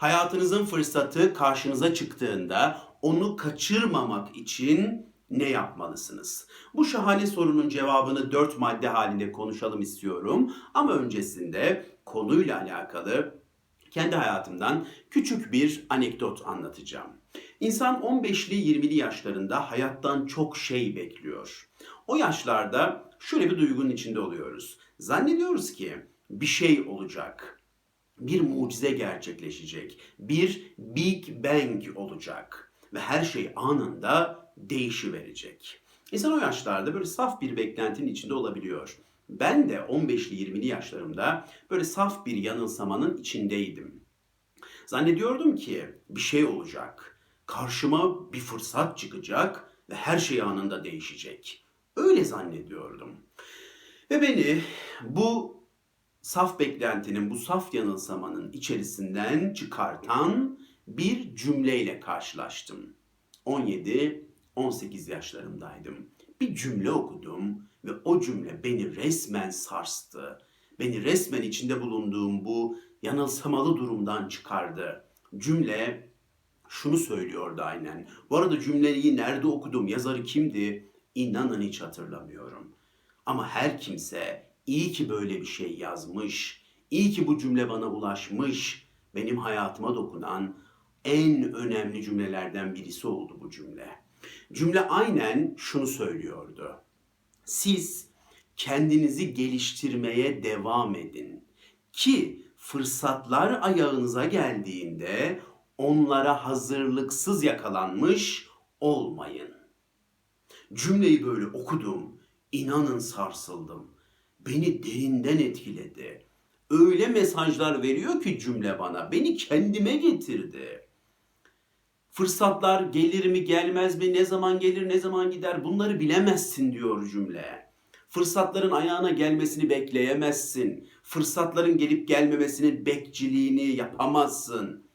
Hayatınızın fırsatı karşınıza çıktığında onu kaçırmamak için ne yapmalısınız? Bu şahane sorunun cevabını dört madde halinde konuşalım istiyorum. Ama öncesinde konuyla alakalı kendi hayatımdan küçük bir anekdot anlatacağım. İnsan 15'li 20'li yaşlarında hayattan çok şey bekliyor. O yaşlarda şöyle bir duygunun içinde oluyoruz. Zannediyoruz ki bir şey olacak. Bir mucize gerçekleşecek. Bir Big Bang olacak. Ve her şey anında değişiverecek. İnsan o yaşlarda böyle saf bir beklentinin içinde olabiliyor. Ben de 15'li 20'li yaşlarımda böyle saf bir yanılsamanın içindeydim. Zannediyordum ki bir şey olacak. Karşıma bir fırsat çıkacak ve her şey anında değişecek. Öyle zannediyordum. Ve beni bu saf beklentinin, bu saf yanılsamanın içerisinden çıkartan bir cümleyle karşılaştım. 17-18 yaşlarımdaydım. Bir cümle okudum ve o cümle beni resmen sarstı. Beni resmen içinde bulunduğum bu yanılsamalı durumdan çıkardı. Cümle şunu söylüyordu aynen. Bu arada cümleyi nerede okudum, yazarı kimdi? İnanın hiç hatırlamıyorum. Ama her kimse iyi ki böyle bir şey yazmış. İyi ki bu cümle bana ulaşmış. Benim hayatıma dokunan en önemli cümlelerden birisi oldu bu cümle. Cümle aynen şunu söylüyordu. Siz kendinizi geliştirmeye devam edin ki fırsatlar ayağınıza geldiğinde onlara hazırlıksız yakalanmış olmayın. Cümleyi böyle okudum. İnanın sarsıldım. Beni derinden etkiledi. Öyle mesajlar veriyor ki cümle bana. Beni kendime getirdi. Fırsatlar gelir mi gelmez mi, ne zaman gelir ne zaman gider bunları bilemezsin diyor cümle. Fırsatların ayağına gelmesini bekleyemezsin. Fırsatların gelip gelmemesinin bekçiliğini yapamazsın.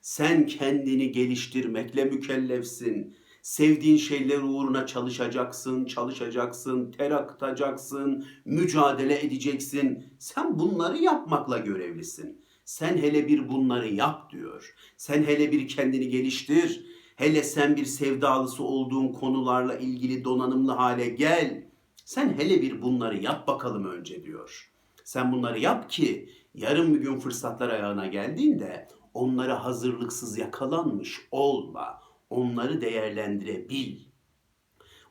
Sen kendini geliştirmekle mükellefsin. Sevdiğin şeyler uğruna çalışacaksın, çalışacaksın, ter akıtacaksın, mücadele edeceksin. Sen bunları yapmakla görevlisin. Sen hele bir bunları yap diyor. Sen hele bir kendini geliştir. Hele sen bir sevdalısı olduğun konularla ilgili donanımlı hale gel. Sen hele bir bunları yap bakalım önce diyor. Sen bunları yap ki yarın bir gün fırsatlar ayağına geldiğinde onlara hazırlıksız yakalanmış olma. Onları değerlendirebil.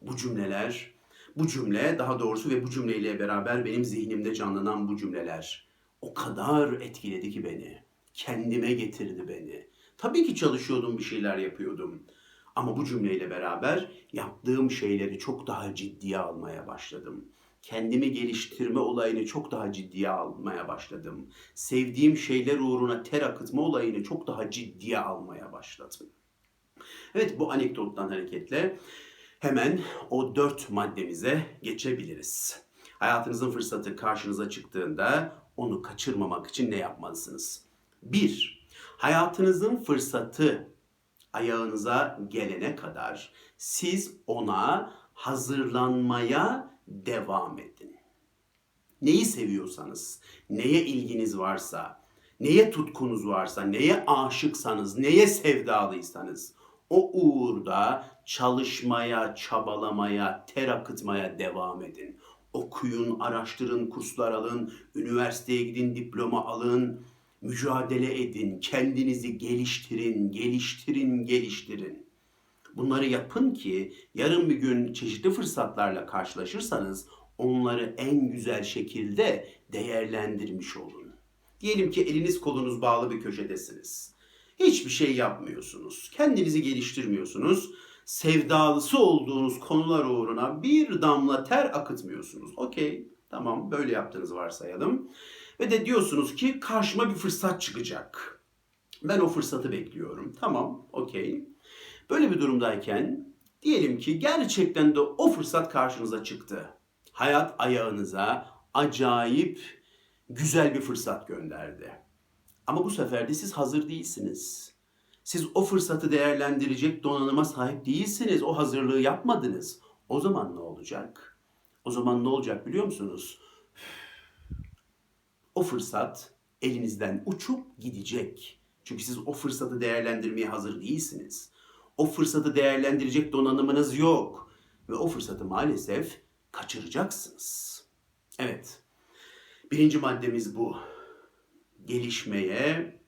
Bu cümleler, bu cümle daha doğrusu ve bu cümleyle beraber benim zihnimde canlanan bu cümleler o kadar etkiledi ki beni. Kendime getirdi beni. Tabii ki çalışıyordum, bir şeyler yapıyordum. Ama bu cümleyle beraber yaptığım şeyleri çok daha ciddiye almaya başladım. Kendimi geliştirme olayını çok daha ciddiye almaya başladım. Sevdiğim şeyler uğruna ter akıtma olayını çok daha ciddiye almaya başladım. Evet bu anekdottan hareketle hemen o dört maddemize geçebiliriz. Hayatınızın fırsatı karşınıza çıktığında onu kaçırmamak için ne yapmalısınız? Bir, hayatınızın fırsatı ayağınıza gelene kadar siz ona hazırlanmaya devam edin. Neyi seviyorsanız, neye ilginiz varsa, neye tutkunuz varsa, neye aşıksanız, neye sevdalıysanız o uğurda çalışmaya, çabalamaya, ter akıtmaya devam edin. Okuyun, araştırın, kurslar alın, üniversiteye gidin, diploma alın, mücadele edin, kendinizi geliştirin, geliştirin, geliştirin. Bunları yapın ki yarın bir gün çeşitli fırsatlarla karşılaşırsanız onları en güzel şekilde değerlendirmiş olun. Diyelim ki eliniz kolunuz bağlı bir köşedesiniz. Hiçbir şey yapmıyorsunuz. Kendinizi geliştirmiyorsunuz. Sevdalısı olduğunuz konular uğruna bir damla ter akıtmıyorsunuz. Okey, tamam böyle yaptığınızı varsayalım. Ve de diyorsunuz ki karşıma bir fırsat çıkacak. Ben o fırsatı bekliyorum. Tamam, okey. Böyle bir durumdayken diyelim ki gerçekten de o fırsat karşınıza çıktı. Hayat ayağınıza acayip güzel bir fırsat gönderdi. Ama bu sefer de siz hazır değilsiniz. Siz o fırsatı değerlendirecek donanıma sahip değilsiniz. O hazırlığı yapmadınız. O zaman ne olacak? O zaman ne olacak biliyor musunuz? O fırsat elinizden uçup gidecek Çünkü siz o fırsatı değerlendirmeye hazır değilsiniz. O fırsatı değerlendirecek donanımınız yok. Ve o fırsatı maalesef kaçıracaksınız. Evet. Birinci maddemiz bu. Gelişmeye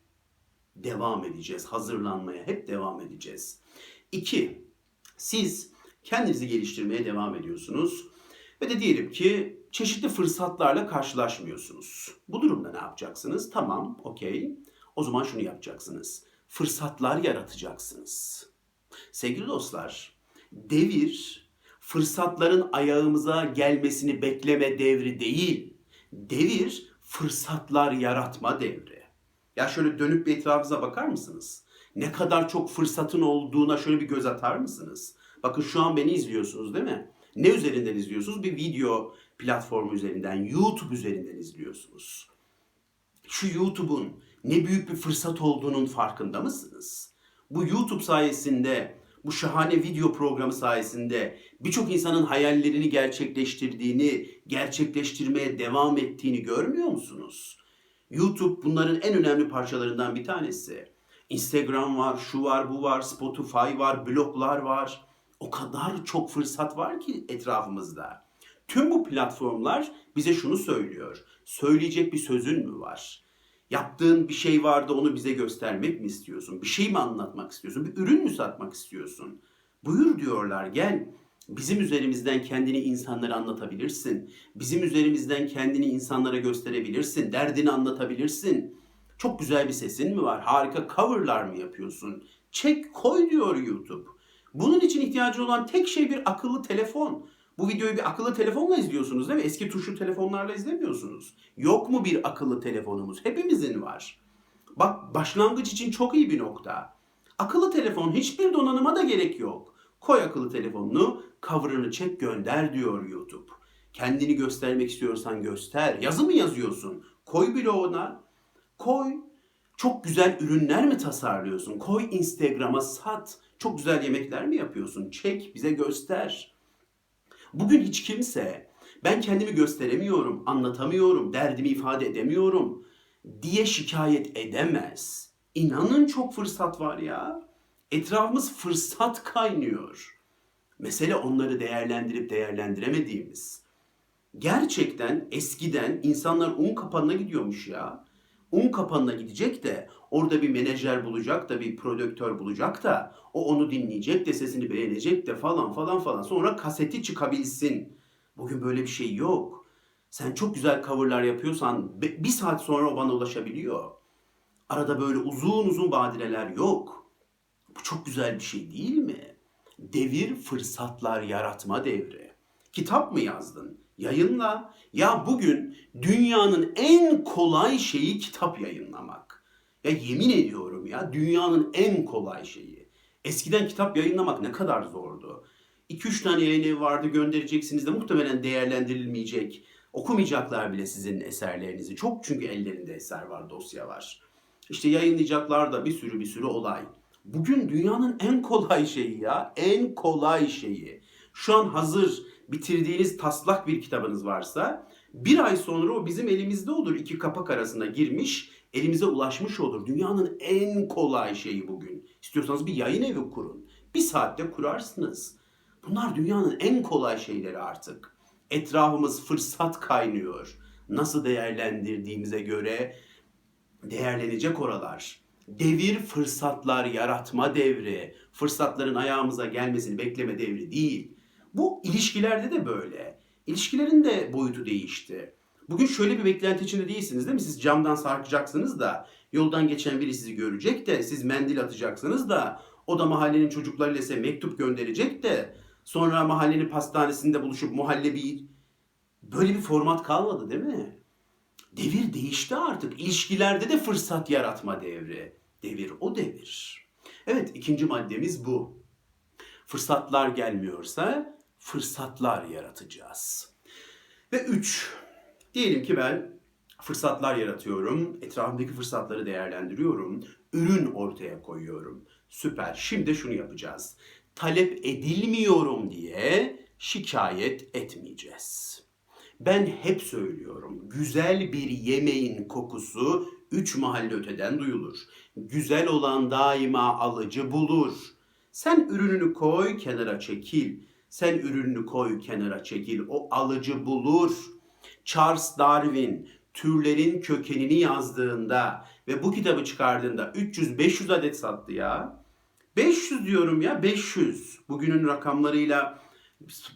devam edeceğiz. Hazırlanmaya hep devam edeceğiz. İki, siz kendinizi geliştirmeye devam ediyorsunuz. Ve de diyelim ki çeşitli fırsatlarla karşılaşmıyorsunuz. Bu durumda ne yapacaksınız? Tamam, okey. O zaman şunu yapacaksınız. Fırsatlar yaratacaksınız. Sevgili dostlar, devir fırsatların ayağımıza gelmesini bekleme devri değil. Devir fırsatlar yaratma devri. Ya şöyle dönüp bir etrafınıza bakar mısınız? Ne kadar çok fırsatın olduğuna şöyle bir göz atar mısınız? Bakın şu an beni izliyorsunuz değil mi? Ne üzerinden izliyorsunuz? Bir video platformu üzerinden, YouTube üzerinden izliyorsunuz. Şu YouTube'un ne büyük bir fırsat olduğunun farkında mısınız? Bu YouTube sayesinde, bu şahane video programı sayesinde birçok insanın hayallerini gerçekleştirdiğini, gerçekleştirmeye devam ettiğini görmüyor musunuz? YouTube bunların en önemli parçalarından bir tanesi. Instagram var, şu var, bu var, Spotify var, bloglar var. O kadar çok fırsat var ki etrafımızda. Tüm bu platformlar bize şunu söylüyor. Söyleyecek bir sözün mü var? Yaptığın bir şey vardı onu bize göstermek mi istiyorsun? Bir şey mi anlatmak istiyorsun? Bir ürün mü satmak istiyorsun? Buyur diyorlar gel. Bizim üzerimizden kendini insanlara anlatabilirsin. Bizim üzerimizden kendini insanlara gösterebilirsin. Derdini anlatabilirsin. Çok güzel bir sesin mi var? Harika coverlar mı yapıyorsun? Çek koy diyor YouTube. Bunun için ihtiyacı olan tek şey bir akıllı telefon. Bu videoyu bir akıllı telefonla izliyorsunuz değil mi? Eski tuşlu telefonlarla izlemiyorsunuz. Yok mu bir akıllı telefonumuz? Hepimizin var. Bak başlangıç için çok iyi bir nokta. Akıllı telefon hiçbir donanıma da gerek yok. Koy akıllı telefonunu, cover'ını çek gönder diyor YouTube. Kendini göstermek istiyorsan göster. Yazı mı yazıyorsun? Koy ona. Koy. Çok güzel ürünler mi tasarlıyorsun? Koy Instagram'a sat. Çok güzel yemekler mi yapıyorsun? Çek bize göster. Bugün hiç kimse ben kendimi gösteremiyorum, anlatamıyorum, derdimi ifade edemiyorum diye şikayet edemez. İnanın çok fırsat var ya. Etrafımız fırsat kaynıyor. Mesele onları değerlendirip değerlendiremediğimiz. Gerçekten eskiden insanlar un kapanına gidiyormuş ya. Un kapanına gidecek de orada bir menajer bulacak da bir prodüktör bulacak da o onu dinleyecek de sesini beğenecek de falan falan falan. Sonra kaseti çıkabilsin. Bugün böyle bir şey yok. Sen çok güzel coverlar yapıyorsan bir saat sonra o bana ulaşabiliyor. Arada böyle uzun uzun badireler yok. Bu çok güzel bir şey değil mi? Devir fırsatlar yaratma devri. Kitap mı yazdın? Yayınla. Ya bugün dünyanın en kolay şeyi kitap yayınlamak. Ya yemin ediyorum ya dünyanın en kolay şeyi. Eskiden kitap yayınlamak ne kadar zordu. 2-3 tane yayın evi vardı göndereceksiniz de muhtemelen değerlendirilmeyecek. Okumayacaklar bile sizin eserlerinizi. Çok çünkü ellerinde eser var, dosya var. İşte yayınlayacaklar da bir sürü bir sürü olay. Bugün dünyanın en kolay şeyi ya. En kolay şeyi. Şu an hazır bitirdiğiniz taslak bir kitabınız varsa bir ay sonra o bizim elimizde olur. İki kapak arasında girmiş, elimize ulaşmış olur. Dünyanın en kolay şeyi bugün. İstiyorsanız bir yayın evi kurun. Bir saatte kurarsınız. Bunlar dünyanın en kolay şeyleri artık. Etrafımız fırsat kaynıyor. Nasıl değerlendirdiğimize göre değerlenecek oralar. Devir fırsatlar yaratma devri. Fırsatların ayağımıza gelmesini bekleme devri değil. Bu ilişkilerde de böyle. İlişkilerin de boyutu değişti. Bugün şöyle bir beklenti içinde değilsiniz değil mi? Siz camdan sarkacaksınız da yoldan geçen biri sizi görecek de siz mendil atacaksınız da o da mahallenin çocuklarıyla size mektup gönderecek de sonra mahallenin pastanesinde buluşup muhallebi böyle bir format kalmadı değil mi? Devir değişti artık. İlişkilerde de fırsat yaratma devri. Devir o devir. Evet ikinci maddemiz bu. Fırsatlar gelmiyorsa fırsatlar yaratacağız. Ve üç, diyelim ki ben fırsatlar yaratıyorum, etrafımdaki fırsatları değerlendiriyorum, ürün ortaya koyuyorum. Süper. Şimdi şunu yapacağız. Talep edilmiyorum diye şikayet etmeyeceğiz. Ben hep söylüyorum. Güzel bir yemeğin kokusu üç mahalle öteden duyulur. Güzel olan daima alıcı bulur. Sen ürününü koy kenara çekil. Sen ürününü koy kenara çekil. O alıcı bulur. Charles Darwin türlerin kökenini yazdığında ve bu kitabı çıkardığında 300-500 adet sattı ya. 500 diyorum ya 500. Bugünün rakamlarıyla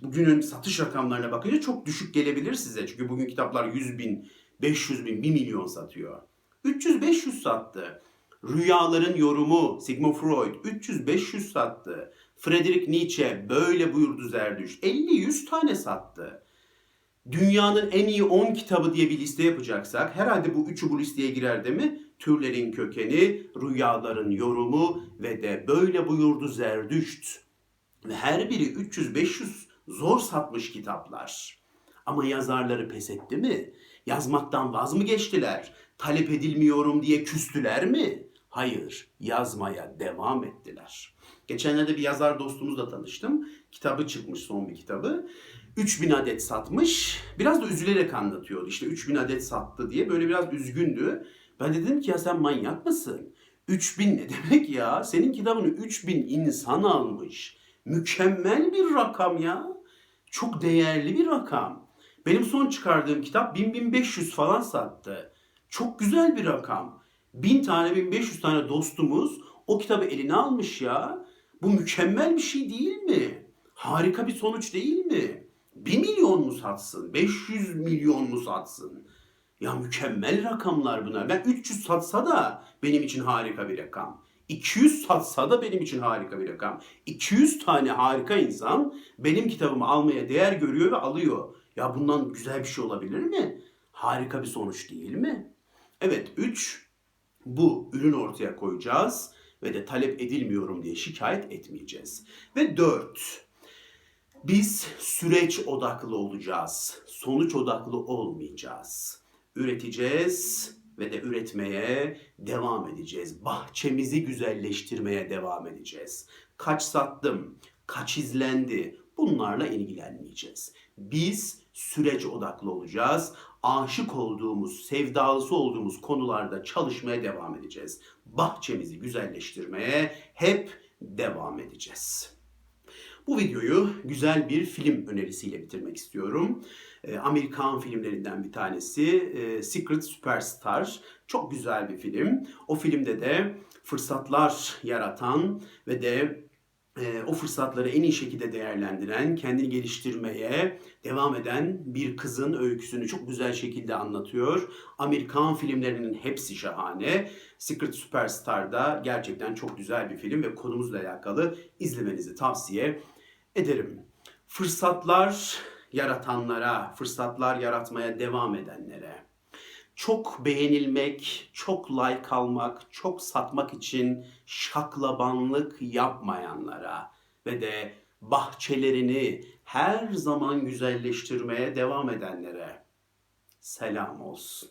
bugünün satış rakamlarına bakınca çok düşük gelebilir size. Çünkü bugün kitaplar 100 bin, 500 bin, 1 milyon satıyor. 300-500 sattı. Rüyaların yorumu Sigmund Freud 300-500 sattı. Friedrich Nietzsche böyle buyurdu Zerdüşt 50-100 tane sattı. Dünyanın en iyi 10 kitabı diye bir liste yapacaksak herhalde bu üçü bu listeye girer değil mi? Türlerin kökeni, rüyaların yorumu ve de böyle buyurdu Zerdüşt. Ve her biri 300-500 zor satmış kitaplar. Ama yazarları pes etti mi? Yazmaktan vaz mı geçtiler? Talep edilmiyorum diye küstüler mi? Hayır, yazmaya devam ettiler. Geçenlerde bir yazar dostumuzla tanıştım. Kitabı çıkmış son bir kitabı. 3000 adet satmış. Biraz da üzülerek anlatıyordu. İşte 3000 adet sattı diye böyle biraz üzgündü. Ben de dedim ki ya sen manyak mısın? 3000 ne demek ya? Senin kitabını 3000 insan almış. Mükemmel bir rakam ya. Çok değerli bir rakam. Benim son çıkardığım kitap 1000-1500 falan sattı. Çok güzel bir rakam. 1000 tane 1500 tane dostumuz o kitabı eline almış ya. Bu mükemmel bir şey değil mi? Harika bir sonuç değil mi? 1 milyon mu satsın? 500 milyon mu satsın? Ya mükemmel rakamlar bunlar. Ben 300 satsa da benim için harika bir rakam. 200 satsa da benim için harika bir rakam. 200 tane harika insan benim kitabımı almaya değer görüyor ve alıyor. Ya bundan güzel bir şey olabilir mi? Harika bir sonuç değil mi? Evet 3 bu ürün ortaya koyacağız ve de talep edilmiyorum diye şikayet etmeyeceğiz. Ve 4 biz süreç odaklı olacağız. Sonuç odaklı olmayacağız. Üreteceğiz ve de üretmeye devam edeceğiz. Bahçemizi güzelleştirmeye devam edeceğiz. Kaç sattım, kaç izlendi bunlarla ilgilenmeyeceğiz. Biz süreç odaklı olacağız. Aşık olduğumuz, sevdalısı olduğumuz konularda çalışmaya devam edeceğiz. Bahçemizi güzelleştirmeye hep devam edeceğiz. Bu videoyu güzel bir film önerisiyle bitirmek istiyorum. Ee, Amerikan filmlerinden bir tanesi e, Secret Superstar. Çok güzel bir film. O filmde de fırsatlar yaratan ve de e, o fırsatları en iyi şekilde değerlendiren, kendini geliştirmeye devam eden bir kızın öyküsünü çok güzel şekilde anlatıyor. Amerikan filmlerinin hepsi şahane. Secret Superstar'da gerçekten çok güzel bir film ve konumuzla alakalı izlemenizi tavsiye ederim. Fırsatlar yaratanlara, fırsatlar yaratmaya devam edenlere, çok beğenilmek, çok like almak, çok satmak için şaklabanlık yapmayanlara ve de bahçelerini her zaman güzelleştirmeye devam edenlere selam olsun.